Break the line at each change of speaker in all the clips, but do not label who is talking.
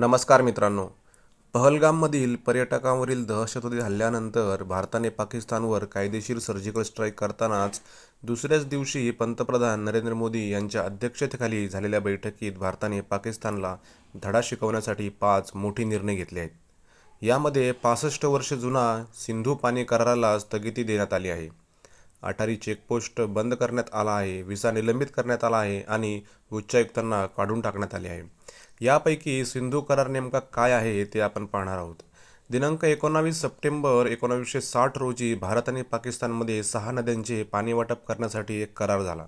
नमस्कार मित्रांनो. पहलगाममधील पर्यटकांवरील दहशतवादी हल्ल्यानंतर भारताने पाकिस्तानवर कायदेशीर सर्जिकल स्ट्राईक करतानाच दुसऱ्याच दिवशी पंतप्रधान नरेंद्र मोदी यांच्या अध्यक्षतेखाली झालेल्या बैठकीत भारताने पाकिस्तानला धडा शिकवण्यासाठी पाच मोठे निर्णय घेतले आहेत. यामध्ये पासष्ट वर्ष जुना सिंधू पाणी कराराला स्थगिती देण्यात आली आहे. अटारी चेकपोस्ट बंद करण्यात आला आहे व्हिसा निलंबित करण्यात आला आहे आणि उच्चायुक्तांना काढून टाकण्यात आले आहे. यापैकी सिंधू करार नेमका काय आहे ते आपण पाहणार आहोत. दिनांक एकोणावीस सप्टेंबर एकोणावीसशे साठ रोजी भारत आणि पाकिस्तानमध्ये सहा नद्यांचे पाणी वाटप करण्यासाठी एक करार झाला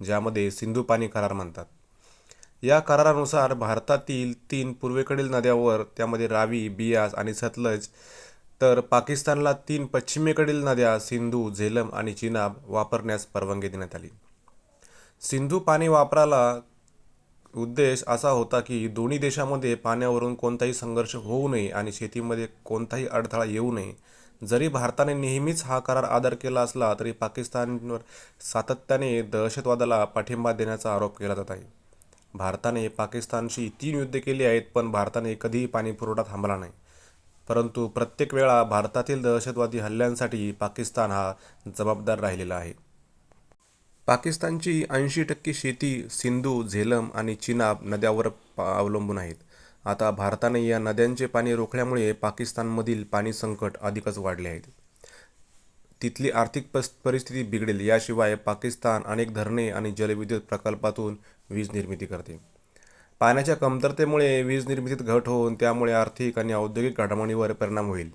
ज्यामध्ये सिंधू पाणी करार म्हणतात. या करारानुसार भारतातील तीन पूर्वेकडील नद्यावर त्यामध्ये रावी बियास आणि सतलज तर पाकिस्तानला तीन पश्चिमेकडील नद्या सिंधू झेलम आणि चिनाब वापरण्यास परवानगी देण्यात आली. सिंधू पाणी वापराला उद्देश असा होता की दोन्ही देशामध्ये पाण्यावरून कोणताही संघर्ष होऊ नये आणि शेतीमध्ये कोणताही अडथळा येऊ नये. जरी भारताने नेहमीच हा करार आदर केला असला तरी पाकिस्तानवर सातत्याने दहशतवादाला पाठिंबा देण्याचा आरोप केला जात आहे. भारताने पाकिस्तानशी तीन युद्ध केली आहेत पण भारताने कधीही पाणी पुरवठा थांबला नाही. परंतु प्रत्येक वेळा भारतातील दहशतवादी हल्ल्यांसाठी पाकिस्तान हा जबाबदार राहिलेला आहे. पाकिस्तानची ऐंशी टक्के शेती सिंधू झेलम आणि चिनाब नद्यावर पा अवलंबून आहेत. आता भारताने या नद्यांचे पाणी रोखल्यामुळे पाकिस्तानमधील पाणी संकट अधिकच वाढले आहेत तिथली आर्थिक परिस्थिती बिघडेल याशिवाय पाकिस्तान अनेक धरणे आणि जलविद्युत प्रकल्पातून वीज निर्मिती करते. पाण्याच्या कमतरतेमुळे वीज निर्मितीत घट होऊन त्यामुळे आर्थिक आणि औद्योगिक घडामोडीवर परिणाम होईल.